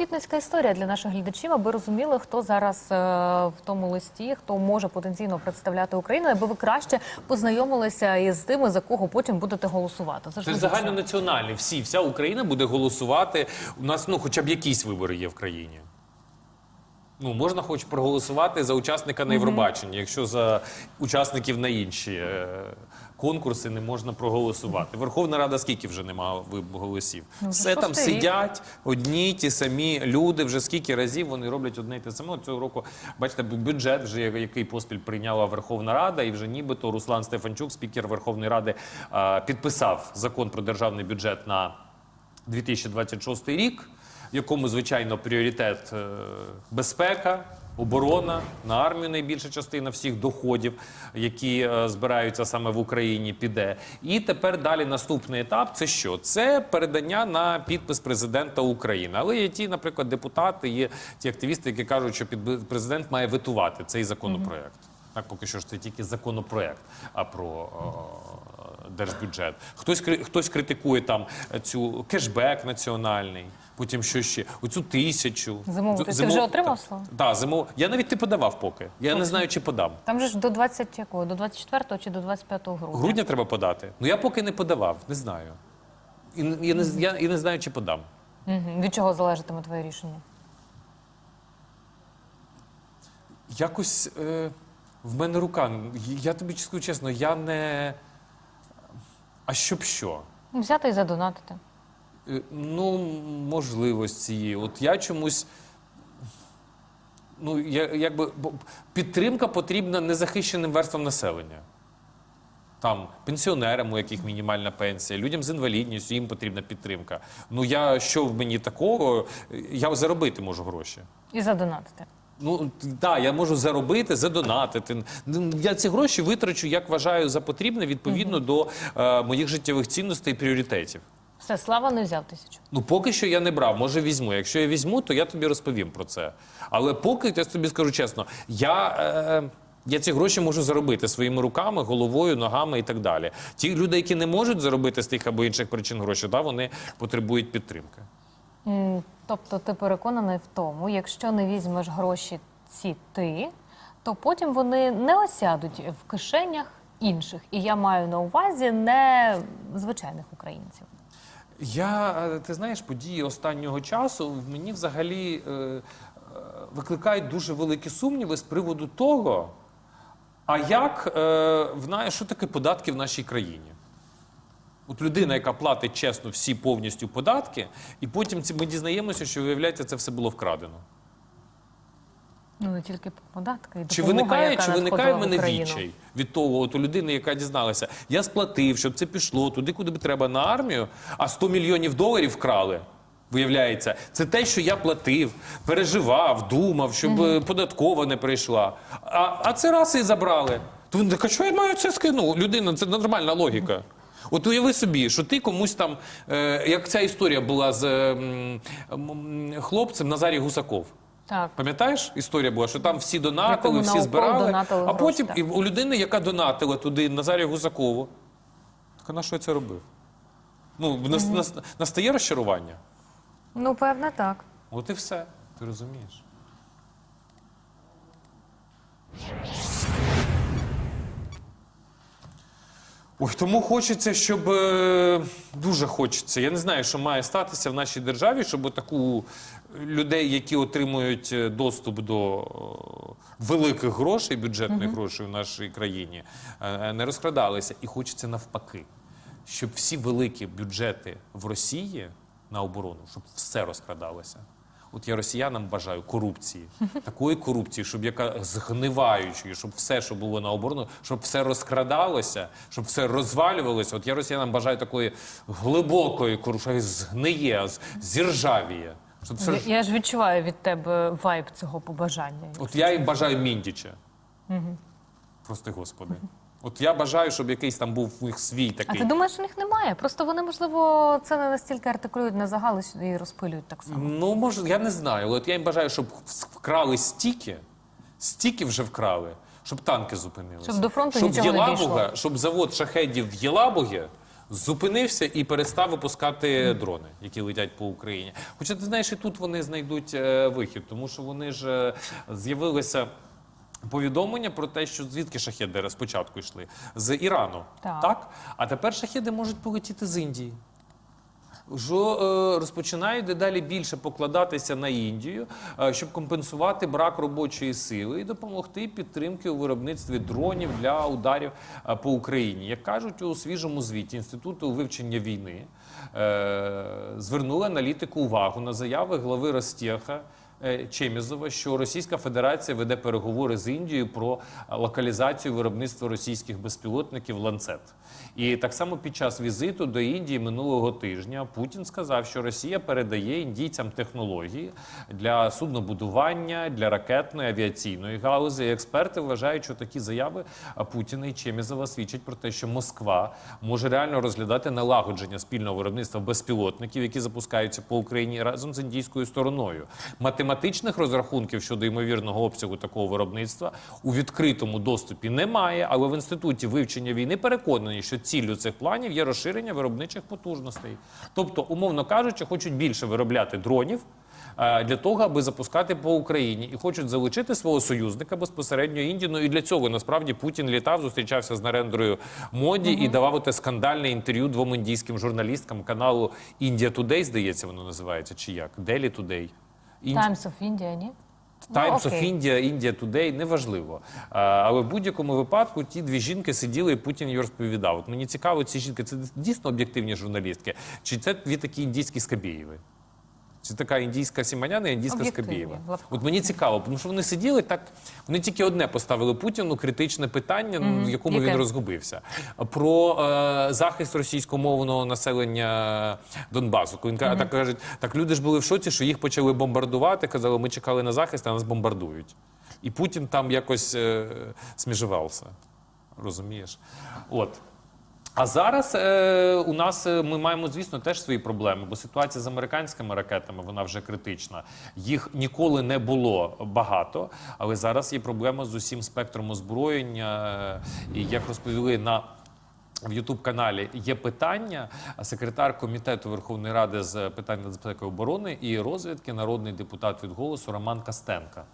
просвітницька історія для наших глядачів, аби розуміли, хто зараз е, в тому листі, хто може потенційно представляти Україну, аби ви краще познайомилися із тими, за кого потім будете голосувати. Це ж загальнонаціональний. Всі, вся Україна буде голосувати. У нас ну, хоча б якісь вибори є в країні. Ну, можна хоч проголосувати за учасника на Євробаченні, якщо за учасників на інші е, конкурси не можна проголосувати. Верховна Рада скільки вже немає голосів? Ну, Все там шостий рік. сидять одні ті самі люди. Вже скільки разів вони роблять одне й те саме. От Цього року, бачите, бю- бюджет вже який поспіль прийняла Верховна Рада, і вже нібито Руслан Стефанчук, спікер Верховної Ради, е, підписав закон про державний бюджет на 2026 рік, в якому, звичайно, пріоритет е, безпека. Оборона на армію найбільша частина всіх доходів, які е, збираються саме в Україні, піде. І тепер далі наступний етап це що? Це передання на підпис президента України. Але є ті, наприклад, депутати, є ті активісти, які кажуть, що президент має витувати цей законопроект. Так, поки що ж це тільки законопроект, а про е, держбюджет. Хтось хтось критикує там цю кешбек національний. Потім що ще? Оцю тисячу. Зимову. Ти зимову- вже отримав, Так, Слава? Так, зимову. Я навіть не подавав поки. Я не знаю, чи подам. Там же ж до 20 якого? До 24 чи до 25 грудня? Грудня треба подати. Ну я поки не подавав, не знаю. І, я, не, я, і не знаю, чи подам. Мгм. Від чого залежатиме твоє рішення? Якось е, в мене рука. Я тобі скажу чесно, я не. А щоб що? Взяти і задонатити. Е, Ну, можливості є. От я чомусь. Ну, я, якби підтримка потрібна незахищеним верствам населення. Там пенсіонерам, у яких мінімальна пенсія, людям з інвалідністю, їм потрібна підтримка. Ну я що в мені такого? Я заробити можу гроші. І задонатити. Ну так, я можу заробити, задонатити. Я ці гроші витрачу, як вважаю за потрібне, відповідно до е, моїх життєвих цінностей і пріоритетів. Все, Слава не взяв тисячу. Ну, поки що я не брав, може візьму. Якщо я візьму, то я тобі розповім про це. Але поки я тобі скажу чесно, я, е, я ці гроші можу заробити своїми руками, головою, ногами і так далі. Ті люди, які не можуть заробити з тих або інших причин гроші, да, вони потребують підтримки. М, Тобто ти переконаний в тому, якщо не візьмеш гроші ці ти, то потім вони не осядуть в кишенях інших. І я маю на увазі не звичайних українців. Я, е, ти знаєш, події останнього часу в мені взагалі е, е, викликають дуже великі сумніви з приводу того, а як е, що таке податки в нашій країні. От людина, яка платить чесно всі повністю податки, і потім ці- ми дізнаємося, що виявляється, це все було вкрадено. Ну не тільки податки, і Чи допомога, виникає, яка чи виникає в надходила в мене Україну. відчай від того, от у людини, яка дізналася, я сплатив, щоб це пішло туди, куди б треба на армію, а 100 мільйонів доларів вкрали. Виявляється, це те, що я платив, переживав, думав, щоб е, податкова не прийшла. А, а це раз і забрали. То він так, а що я маю це скину? Людина, це нормальна логіка. От уяви собі, що ти комусь там, е, як ця історія була з е, м, м, хлопцем Назарій Гусаков. Так. Пам'ятаєш, історія була, що там всі донатили, всі збирали, а потім і у людини, яка донатила туди Назарію Гусакову, так на що я це робив? Ну, нас- нас- настає розчарування. Ну, певне, так. От і все. Ти розумієш. Ой, тому хочеться, щоб е, дуже хочеться. Я не знаю, що має статися в нашій державі, щоб таку людей, які отримують е, доступ до е, великих грошей, бюджетних грошей в нашій країні, е, не розкрадалися. І хочеться навпаки, щоб всі великі бюджети в Росії на оборону, щоб все розкрадалося. От я росіянам бажаю корупції, такої корупції, щоб яка згниваючої, щоб все, що було на оборону, щоб все розкрадалося, щоб все розвалювалося. От я росіянам бажаю такої глибокої корупції, згниє, зіржавіє. Щоб все. Я, я ж відчуваю від тебе вайб цього побажання. От я їм бажаю Міндіча. Прости господи. От я бажаю, щоб якийсь там був у них свій А ти думаєш, у них немає? Просто вони, можливо, це не настільки артикулюють на загал і розпилюють так само. Ну, може, я не знаю. але От я їм бажаю, щоб вкрали стільки, стільки вже вкрали, щоб танки зупинилися. Щоб до фронту щоб нічого не дійшло. Щоб завод шахедів в Єлабугі Зупинився і перестав випускати дрони, які летять по Україні. Хоча ти знаєш, і тут вони знайдуть е, вихід, тому що вони ж е, з'явилися. Повідомлення про те, що звідки шахеди спочатку йшли з Ірану, Так. А тепер шахеди можуть полетіти з Індії. Що е, розпочинають дедалі більше покладатися на Індію, е, щоб компенсувати брак робочої сили і допомогти підтримки у виробництві дронів для ударів е, по Україні. Як кажуть у свіжому звіті Інституту вивчення війни, звернули аналітику увагу на заяви глави Ростєха. Е, Чемізова, що Російська Федерація веде переговори з Індією про е, локалізацію виробництва російських безпілотників ланцет. І так само під час візиту до Індії минулого тижня Путін сказав, що Росія передає індійцям технології для суднобудування, для ракетної авіаційної галузі. Експерти вважають, що такі заяви Путіна і Чемізова свідчать про те, що Москва може реально розглядати налагодження спільного виробництва безпілотників, які запускаються по Україні разом з індійською стороною. Математичних розрахунків щодо ймовірного обсягу такого виробництва у відкритому доступі немає, але в інституті вивчення війни переконані, що ціллю цих планів є розширення виробничих потужностей. Тобто, умовно кажучи, хочуть більше виробляти дронів. е, Для того аби запускати по Україні і хочуть залучити свого союзника безпосередньо Індію. Ну і для цього насправді Путін літав, зустрічався з Нарендрою Моді і давав те скандальне інтерв'ю двом індійським журналісткам каналу India Today, здається, воно називається чи як Daily Today. Інді- Times of India, ні? Times Ну, of. India, India Today, неважливо. А, але в будь-якому випадку ті дві жінки сиділи, і Путін її розповідав. От мені цікаво, ці жінки це дійсно об'єктивні журналістки, чи це дві такі індійські скабєєви? Чи така індійська Сіманяна і індійська лапках. От мені цікаво, тому що вони сиділи так. Вони тільки одне поставили Путіну критичне питання, ну, в якому Яке? він розгубився. Про е, захист російськомовного населення Донбасу. Він так кажуть, так люди ж були в шоці, що їх почали бомбардувати. Казали, ми чекали на захист, а нас бомбардують. І Путін там якось е, сміжувався. Розумієш? От. А зараз е, у нас е, ми маємо, звісно, теж свої проблеми, бо ситуація з американськими ракетами вона вже критична. Їх ніколи не було багато, але зараз є проблема з усім спектром озброєння. Е, І як розповіли на в Ютуб каналі є питання. Секретар комітету Верховної Ради з питань нацбезпеки оборони і розвідки, народний депутат від голосу Роман Костенка.